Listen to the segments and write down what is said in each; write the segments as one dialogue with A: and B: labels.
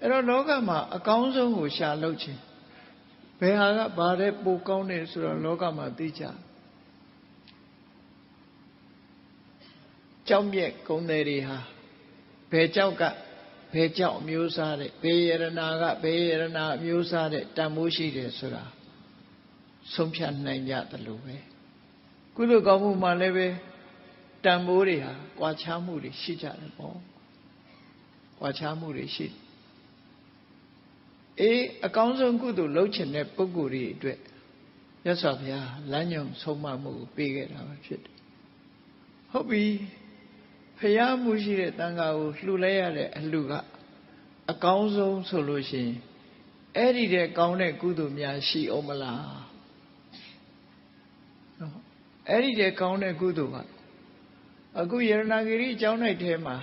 A: အဲ့တော့လောကမှာအကောင်းဆုံးကိုရှာလုပ်ခြင်းဘယ်ဟာကဘာတဲ့ပိုကောင်းတယ်ဆိုတော့လောကမှာသိကြကြောက်မြက်ကုန်းတယ်တွေဟာဘယ်ကြောက်ကဘယ်ကြောက်အမျိုးစားတဲ့ဘယ်ယရနာကဘယ်ယရနာအမျိုးစားတဲ့တန်မိုးရှိတယ်ဆိုတာဆုံးဖြတ်နိုင်ကြသလိုပဲကုသိုလ်ကောင်းမှုမှလည်းပဲတန်ဖိုးတွေဟာကြွားချမှုတွေရှိကြတယ်ပေါ့ကြွားချမှုတွေရှိ အေးအကောင်းဆုံးကုသိုလ်လုပ်ချင်တဲ့ပုဂ္ဂိုလ်တွေအတွက်ရသော်ဘုရားလမ်းညွန်ဆုံးမမှုကိုပေးခဲ့တာပဲဖြစ်တယ်ဟုတ်ပြီဖရာမှုရှိတဲ့တန်ခါကိုလှူလိုက်ရတဲ့အလှူကအကောင်းဆုံးဆိုလို့ရှိရင်အဲ့ဒီတဲ့ကောင်းတဲ့ကုသိုလ်များရှိအောင်မလားနော်အဲ့ဒီတဲ့ကောင်းတဲ့ကုသိုလ်ကအခုယရနာဂရိအကြောင်း၌ထဲမှာ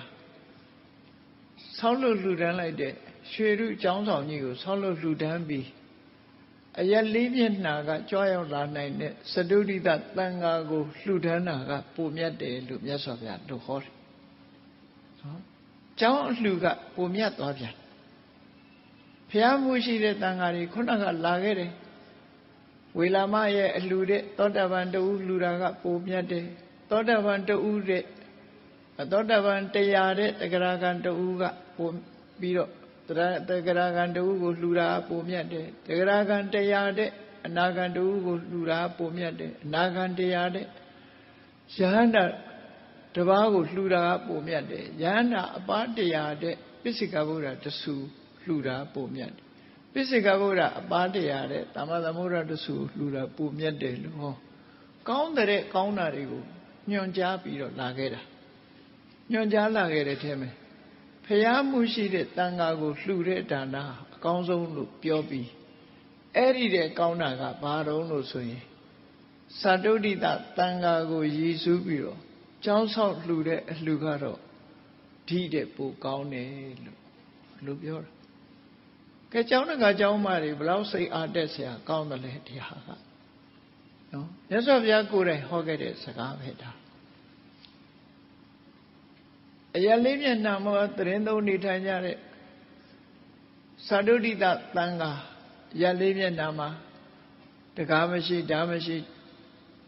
A: ဆောင်းလို့လှူဒန်းလိုက်တဲ့ ရွှေရုအကြောင်းဆောင်ကြီးကိုဆောင်းလို့လှူဒန်းပြီးအရက်လေးမျက်နှာကကြွားရောက်လာနိုင်တဲ့စတုဒိတတန်ဃာကိုလှူဒန်းတာကပုံမြတ်တယ်လို့မြတ်စွာဘုရားတို့ဟောတယ်နော်ကျောင်းအလှူကပုံမြတ်သွားပြန်ဘုရားမှုရှိတဲ့တန်ဃာတွေခုနကလာခဲ့တယ်ဝေလာမရဲ့အလှူတဲ့သောတာပန်တူလှူတာကပုံမြတ်တယ်သောတာပန်တူတဲ့သောတာပန်တရားတဲ့တဂရကံတူကပုံပြီးတော့ တဂရကံတူကိုလှူတာပုံမြတ်တယ်တဂရကံတရားတဲ့အနာကံတူကိုလှူတာပုံမြတ်တယ်အနာကံတရားတဲ့ယဟန္တာတပားကိုလှူတာပုံမြတ်တယ်ယဟန္တာအပားတရားတဲ့ပိစိကဗုဒ္ဓတဆူလှူတာပုံမြတ်တယ်ပိစိကဗုဒ္ဓအပားတရားတဲ့သမ္မာသမုဒ္ဒတဆူလှူတာပုံမြတ်တယ်လို့ဟောကောင်းတဲ့ကောင်းတာတွေကိုညွှန်ကြားပြီးတော့လာခဲ့တာညွှန်ကြားလာခဲ့တဲ့ထဲမှာ ဖျားမှုရှိတဲ့တန်ဃာကိုလှူတဲ့ဒါနအကောင်းဆုံးလို့ပြောပြီးအဲ့ဒီတဲ့ကောင်းတာကဘာတော့လို့ဆိုရင်သတ္တုဒိတတန်ဃာကိုရည်စူးပြီးတော့ကျောင်းဆောက်လှူတဲ့အလှူကတော့ဒီတဲ့ပိုကောင်းတယ်လို့လို့ပြောတာကဲကျောင်းတကာကျောင်းမတွေဘလောက်စိတ်အားတက်စရာကောင်းတယ်လဲဒီဟာကနော်မြတ်စွာဘုရားကိုယ်တိုင်ဟောခဲ့တဲ့စကားပဲဒါ အရာလေးမျက်နှာမှာသတင်းသုံးနေထိုင်ကြတဲ့သာဓုတိတသံဃာရလေးမျက်နှာမှာတကားမရှိဓာမရှိ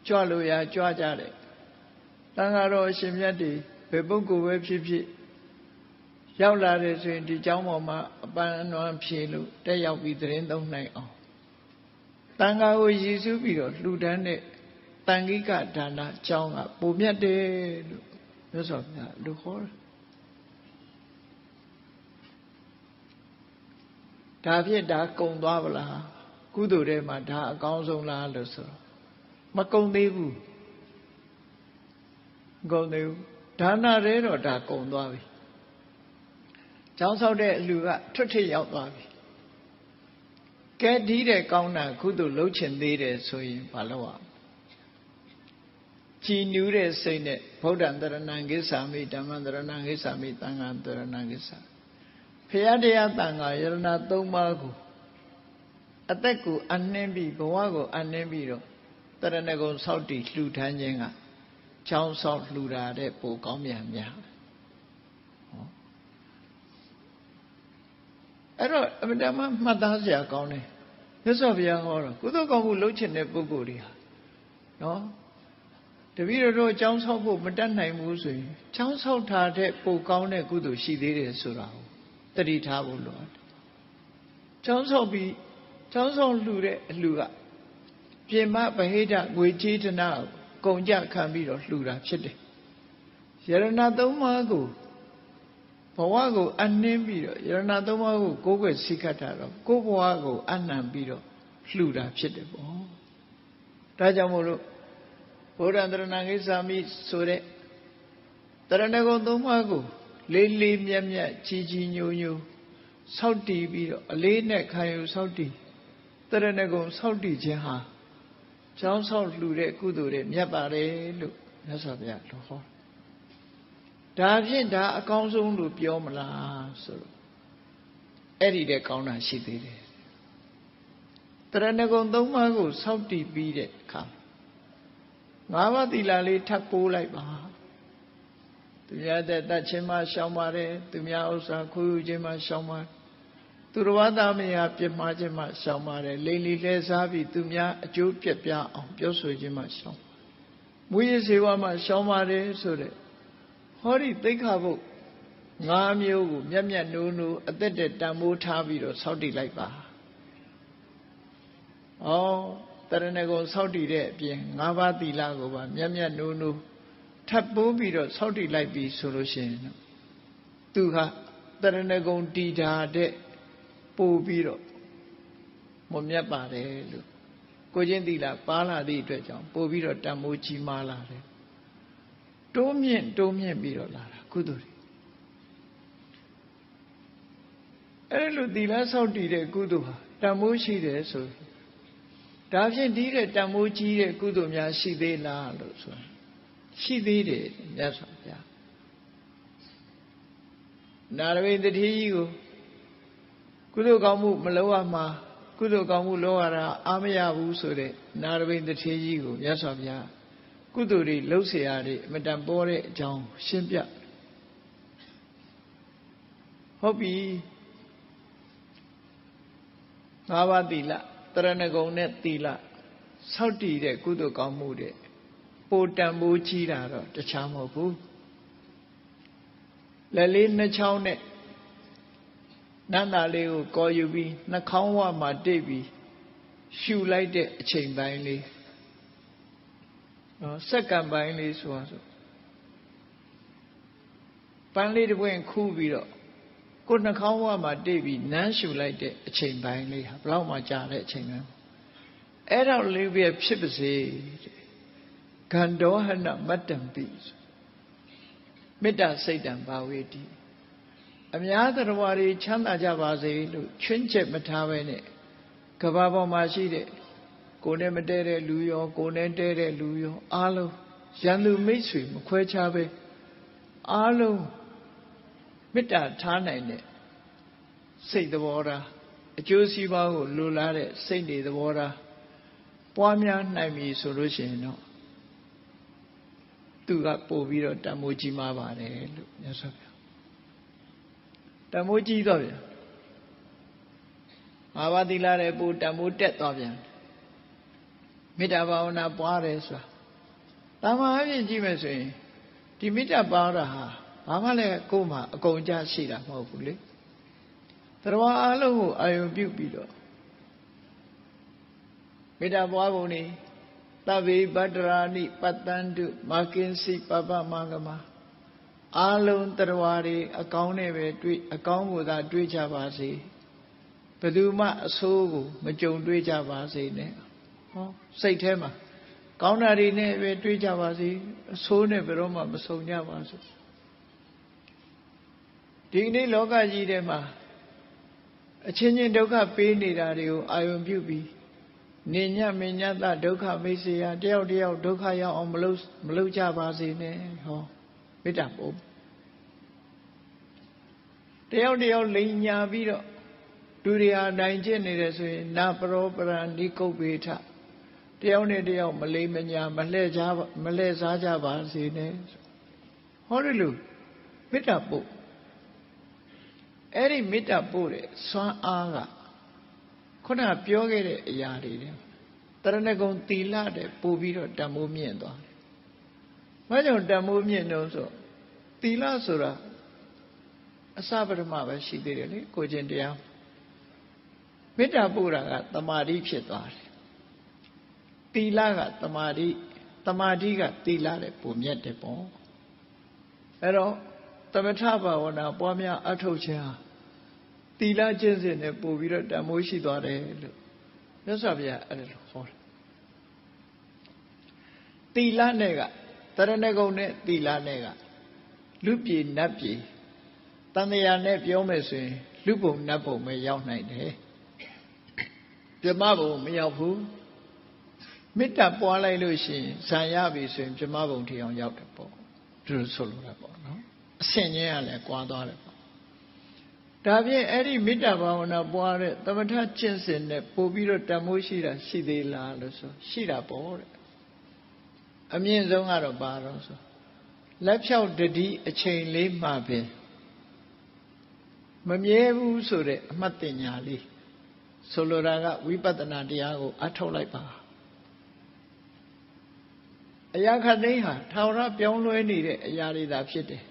A: ကြွလို့ရကြွကြတယ်တန်ဃာတော်အရှင်မြတ်တွေဘယ်ပုဂ္ဂိုလ်ပဲဖြစ်ဖြစ်ရောက်လာတယ်ဆိုရင်ဒီเจ้าပေါ်မှာအပန်းအနွမ်းဖြေလို့တက်ရောက်ပြီးသတင်းသုံးနိုင်အောင်တန်ဃာကိုရည်စူးပြီးတော့လှူဒန်းတဲ့တန်ခိကဒါနเจ้าကပုံမြတ်တယ်လို့ မြတ်စွာဘုရားလူခေါ်တယ်ဒါဖြင့်ဒါကုံသွားပလားကုသိုလ်ထဲမှာဒါအကောင်းဆုံးလားလို့ဆိုတော့မကုံသေးဘူးကုံသေးဘူးဒါနရဲတော့ဒါကုံသွားပြီကျောင်းဆောက်တဲ့အလူကထွတ်ထိပ်ရောက်သွားပြီကဲဒီတဲ့ကောင်းတာကုသိုလ်လှုပ်ချင်သေးတယ်ဆိုရင်မလုပ်ရ ကြည်နူးတဲ့စိတ်နဲ့ဗုဒ္ဓံတရဏံကိစ္ဆာမိဓမ္မံတရဏံကိစ္ဆာမိသံဃံတရဏံကိစ္ဆာဖရာတရားတန်ခါယရဏသုံးပါးကိုအသက်ကိုအနှင်းပြီးဘဝကိုအနှင်းပြီးတော့တရဏဂုံဆောက်တည်လှူထမ်းခြင်းကချောင်းဆောက်လှူတာတဲ့ပိုကောင်းမြန်များအဲ့တော့အမတမမှတ်သားစရာကောင်းတယ်မြတ်စွာဘုရားဟောတော့ကုသိုလ်ကောင်းမှုလုပ်ချင်တဲ့ပုဂ္ဂိုလ်တွေဟာနော် တပည့်တော်တို့ကျောင်းဆောက်ဖို့မတတ်နိုင်ဘူးဆိုရင်ကျောင်းဆောက်တာတဲ့ပိုကောင်းတဲ့ကုသိုလ်ရှိသေးတယ်ဆိုတာကိုတတိထားဖို့လိုတယ်ကျောင်းဆောက်ပြီးကျောင်းဆောင်လှူတဲ့အလှူကပြင်မဗဟိတငွေကြေးတနာကုန်ကြခံပြီးတော့လှူတာဖြစ်တယ်ယရဏသုံးပါးကိုဘဝကိုအနှင်းပြီးတော့ယရဏသုံးပါးကိုကိုယ်ွယ်စိတ်ခတ်တာတော့ကိုယ်ဘဝကိုအနှံပြီးတော့လှူတာဖြစ်တယ်ပေါ့ဒါကြောင့်မို့လို့ ဘုရားတရဏဂိသာမိဆိုတဲ့တရဏဂုံသုံးပါးကို လေးလေးမြတ်မြတ်ကြီးကြီးညိုညိုဆောက်တည်ပြီးတော့အလေးနဲ့ခံယူဆောက်တည်တရဏဂုံဆောက်တည်ခြင်းဟာကျောင်းဆောက်လှူတဲ့ကုသိုလ်တွေမြတ်ပါတယ်လို့မြတ်စွာဘုရားလိုဟောဒါဖြင့်ဒါအကောင်းဆုံးလို့ပြောမလားဆိုတော့အဲ့ဒီတဲ့ကောင်းတာရှိသေးတယ်တရဏဂုံသုံးပါးကိုစောင့်တည်ပြီးတဲ့အခါ ငါးပါးသီလလေးထပ်ပိုးလိုက်ပါသူများတဲ့တတ်ချင်းမှရှောင်ပါတယ်သူများဥစ္စာခွေးယူခြင်းမှရှောင်ပါသူတော်ဘာသားမယားပြမှားခြင်းမှရှောင်ပါတယ်လိန်လီလဲစားပြီးသူများအကျိုးပြက်ပြအောင်ပြောဆိုခြင်းမှရှောင်မွေးရစေဝါမှရှောင်ပါတယ်ဆိုတဲ့ဟောဒီသိက္ခာပုတ်ငါးမျိုးကိုမျက်မျက်နိုးနိုးအသက်တဲ့တန်ဖိုးထားပြီးတော့စောင့်တည်လိုက်ပါဩ တရဏဂုံစောင့်တည်တဲ့အပြင်ငါးပါးသီလကိုပါမျက်မျက်နိုးနိုးထပ်ပိုးပြီးတော့စောင့်တည်လိုက်ပြီဆိုလို့ရှိရင်သူကတရဏဂုံတည်တာတဲ့ပို့ပြီးတော့မမြတ်ပါတယ်လို့ကိုချင်းသီလပါလာသည့်အတွက်ကြောင့်ပို့ပြီးတော့တန်မိုးကြီးမားလာတယ်တိုးမြင့်တိုးမြင့်ပြီးတော့လာတာကုသိုလ်တွေအဲ့လိုသီလဆောက်တည်တဲ့ကုသိုလ်ဟာတန်မိုးရှိတယ်ဆို ဒါဖြင့်ဒီတဲ့တန်မိုးကြီးတဲ့ကုသိုလ်များရှိသေးလားလို့ဆိုရှိသေးတယ်မြတ်စွာဘုရားနာရဝိတ္တိကြီးကိုကုသိုလ်ကောင်းမှုမလုပ်ရမှာကုသိုလ်ကောင်းမှုလုပ်ရတာအားမရဘူးဆိုတဲ့နာရဝိတ္တိကြီးကိုမြတ်စွာဘုရားကုသိုလ်တွေလှုပ်เสียရတဲ့အမတန်ပေါ်တဲ့အကြောင်းရှင်းပြဟုတ်ပြီငါးပါးသီလ တရဏဂုံနဲ့သီလဆောက်တည်တဲ့ကုသိုလ်ကောင်းမှုတဲ့ပိုတန်ဖိုးကြီးတာတော့တခြားမဟုတ်ဘူးလက်လေးနှချောင်းနဲ့နန္တာလေးကိုကော်ယူပြီးနှာခေါင်းဝမှာတိတ်ပြီးရှူလိုက်တဲ့အချိန်ပိုင်းလေးနော်စက္ကန့်ပိုင်းလေးဆိုတာဆိုပန်းလေးတစ်ပွင့်ခူးပြီးတော့ ကိုနှာခေါင်းဝမှာတိတ်ပြီးနမ်းရှူလိုက်တဲ့အချိန်ပိုင်းလေးဟာဘလောက်မှကြာတဲ့အချိန်ပိုင်းအဲ့တော့လေးပြဖြစ်ပါစေဂန္ဓောဟနမတ္တံပိမေတ္တာစိတ်တံဘာဝေတိအများသရဝါတွေချမ်းသာကြပါစေလို့ချွင်းချက်မထားပဲနဲ့ကဘာပေါ်မှာရှိတဲ့ကိုယ်နဲ့မတဲတဲ့လူရော ကိုယ်နဲ့တဲတဲ့လူရောအားလုံးရန်သူမိတ်ဆွေမခွဲခြားပဲအားလုံး မေတ္တာထားနိုင်တဲ့စိတ်သဘောထားအကျိုးစီးပွားကိုလိုလားတဲ့စိတ်တွေသဘောထားပွားများနိုင်ပြီဆိုလို့ရှိရင်တော့သူကပို့ပြီးတော့တန်မိုးကြီးမားပါတယ်လို့မြတ်စွာဘုရားတန်မိုးကြီးတော့ဗျာငါးပါးသီလတဲ့ပို့တန်မိုးတက်သွားပြန်မေတ္တာဘာဝနာပွားတယ်ဆိုတာတာမန်အပြင်ကြည့်မယ်ဆိုရင်ဒီမေတ္တာပါတာဟာ ဘာမှလည်းကိုယ်မှာအကုန်ကြရှိတာမဟုတ်ဘူးလေတရားအလုံးကိုအာယုံပြုပြီးတော့မေတ္တာပွားပုံနေသဗ္ဗေပတ္တရာနိပတ္တန္တုမာကင်စီပပမဂမအာလုံးတရားတွေအကောင်းနဲ့ပဲတွေ့အကောင်းကိုသာတွေ့ကြပါစေဘယ်သူမှအဆိုးကိုမကြုံတွေ့ကြပါစေနဲ့ဟောစိတ်ထဲမှာကောင်းတာတွေနဲ့ပဲတွေ့ကြပါစေအဆိုးနဲ့ဘယ်တော့မှမဆုံကြပါစေ ဒီနေ့လောကကြီးထဲမှာအချင်းချင်းဒုက္ခပေးနေတာတွေကိုအာယုံပြုပြီးနေညမညတဒုက္ခမိတ်ဆေယတယောက်တယောက်ဒုက္ခရောက်အောင်မလုပ်မလုပ်ကြပါစေနဲ့ဟောမေတ္တာပို့တယောက်တယောက်လိန်ညာပြီးတော့ဒုရိယာနိုင်ကျင့်နေတယ်ဆိုရင်နာပရောပရဏိကုတ်ပေထတယောက်နဲ့တယောက်မလိမ်မညာမလှဲ့ကြမလှဲ့စားကြပါစေနဲ့ဟောတယ်လို့မေတ္တာပို့ အဲ့ဒီမေတ္တာပို့တဲ့စွမ်းအားကခုနပြောခဲ့တဲ့အရာတွေတရဏဂုံသီလတဲ့ပို့ပြီးတော့တန်မိုးမြင့်သွားတယ်။ဘာကြောင့်တန်မိုးမြင့်တော့ဆိုသီလဆိုတာအစပထမပဲရှိသေးတယ်လေကိုချင်းတရားမေတ္တာပို့တာကတမာတိဖြစ်သွားတယ်။သီလကတမာတိတမာတိကသီလတဲ့ပုံမြတ်တယ်ပေါ့။အဲ့တော့သမထဘာဝနာပွားများအထုတ်ခြင်းဟာ သီလကျင့်စဉ်နဲ့ပို့ပြီးတော့တန်မိုးရှိသွားတယ်လို့မြတ်စွာဘုရားအဲ့ဒါလိုဟောတယ်သီလနဲ့ကတရဏဂုံနဲ့သီလနဲ့ကလူပြည်နတ်ပြည်တန်တရာနဲ့ပြောမယ်ဆိုရင် လူပုံနတ်ပုံပဲရောက်နိုင်တယ်ပြမဘုံမရောက်ဘူးမေတ္တာပွားလိုက်လို့ရှိရင်ဇံရပြီဆိုရင်ပြမဘုံထီအောင်ရောက်တယ်ပေါ့သူတို့ဆိုလိုတာပေါ့နော်အဆင့်ချင်းကလည်းကွာသွားတယ် ဒါဖြင့်အဲ့ဒီမေတ္တာဘာဝနာပွားတဲ့သမထကျင့်စဉ်နဲ့ပို့ပြီးတော့တမိုးရှိတာရှိသေးလားလို့ဆိုရှိတာပေါ့တဲ့အမြင့်ဆုံးကတော့ဘာတော့ဆိုလက်ဖြောက်တတိအချိန်လေးမှပင်မမြဲဘူးဆိုတဲ့အမှတ်တင်ညာလေးဆိုလိုတာကဝိပဿနာတရားကိုအထောက်လိုက်ပါအရာခတ်သိမ်းဟာထာဝရပြောင်းလဲနေတဲ့အရာတွေသာဖြစ်တယ်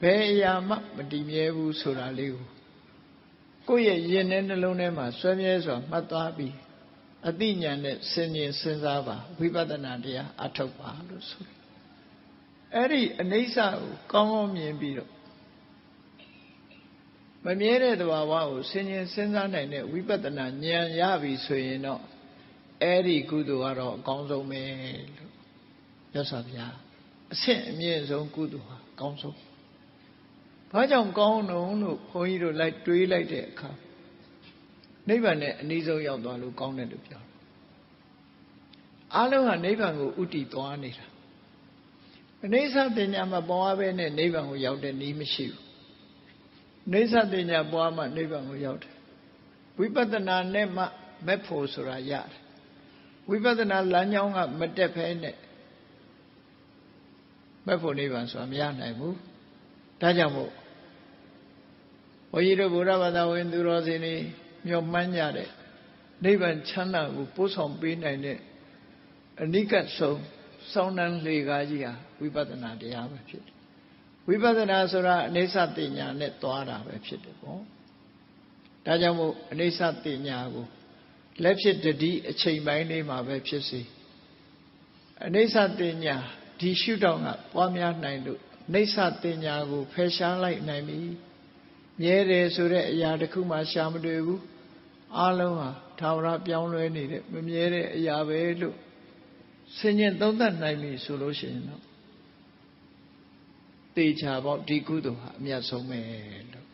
A: ဘယ်အရာမှမတည်မြဲဘူးဆိုတာလေးကို ကိုယ့်ရဲ့ရင်ထဲနှလုံးထဲမှာဆွဲမြဲစွာမှတ်သားပြီးအသိဉာဏ်နဲ့စဉ်းကျင်စဉ်းစားပါဝိပဿနာတရားအထောက်ပါလို့ဆိုတယ်အဲ့ဒီအနိစ္စကိုကောင်းကောင်းမြင်ပြီးတော့မမြဲတဲ့သဘာဝကိုဆင်ញင်စဉ်းစားနိုင်တဲ့ဝိပဿနာဉာဏ်ရပြီဆိုရင်တော့အဲ့ဒီကုသိုလ်ကတော့အကောင်းဆုံးပဲလို့မြတ်စွာဘုရားအဆင့်အမြင့်ဆုံးကုသိုလ်ဟာအကောင်းဆုံး ဘာကြောင့်ကောင်းတော့လို့ခွန်ကြီးတို့လိုက်တွေးလိုက်တဲ့အခါနိဗ္ဗာန်နဲ့အနည်းဆုံးရောက်သွားလို့ကောင်းတယ်လို့ပြောတယ်အားလုံးဟာနိဗ္ဗာန်ကိုဥတည်သွားနေတာအနေဆတင်ညာမှာပေါ်ရပဲနဲ့နိဗ္ဗာန်ကိုရောက်တဲ့နည်းမရှိဘူးနေသတင်ညာပွားမှနိဗ္ဗာန်ကိုရောက်တယ်ဝိပဿနာနဲ့မှမက်ဖို့ဆိုတာရတယ်ဝိပဿနာလမ်းကြောင်းကမတက်ဖဲနဲ့မက်ဖို့နိဗ္ဗာန်ဆိုတာမရနိုင်ဘူး ဒါကြောင့်မို့ဘုန်းကြီးတို့ဗုဒ္ဓဘာသာဝင်သူတော်စင်တွေမျှော်မှန်းကြတဲ့နိဗ္ဗာန်ချမ်းသာကိုပို့ဆောင်ပေးနိုင်တဲ့အနိကဆုံးစောင်းနှံလေကားကြီးဟာဝိပဿနာတရားပဲဖြစ်တယ်ဝိပဿနာဆိုတာအနေဆတိညာနဲ့သွားတာပဲဖြစ်တယ်ပေါ့ဒါကြောင့်မို့အနေဆတိညာကိုလက်ဖြစ်တတိအချိန်ပိုင်းလေးမှာပဲဖြစ်စေအနေဆတိညာဒီရှုထောင့်ကပွားများနိုင်လို့ နေဆတိညာကိုဖယ်ရှားလိုက်နိုင်ပြီမြဲတယ်ဆိုတဲ့အရာတစ်ခုမှရှာမတွေ့ဘူးအလုံးဟာထာဝရပြောင်းလဲနေတဲ့မမြဲတဲ့အရာပဲလို့ဆင်ញင်သုံးသပ်နိုင်ပြီဆိုလို့ရှိရင်တော့တေချာပေါ့ဒီကုသိုလ်ဟာအမြတ်ဆုံးပဲလို့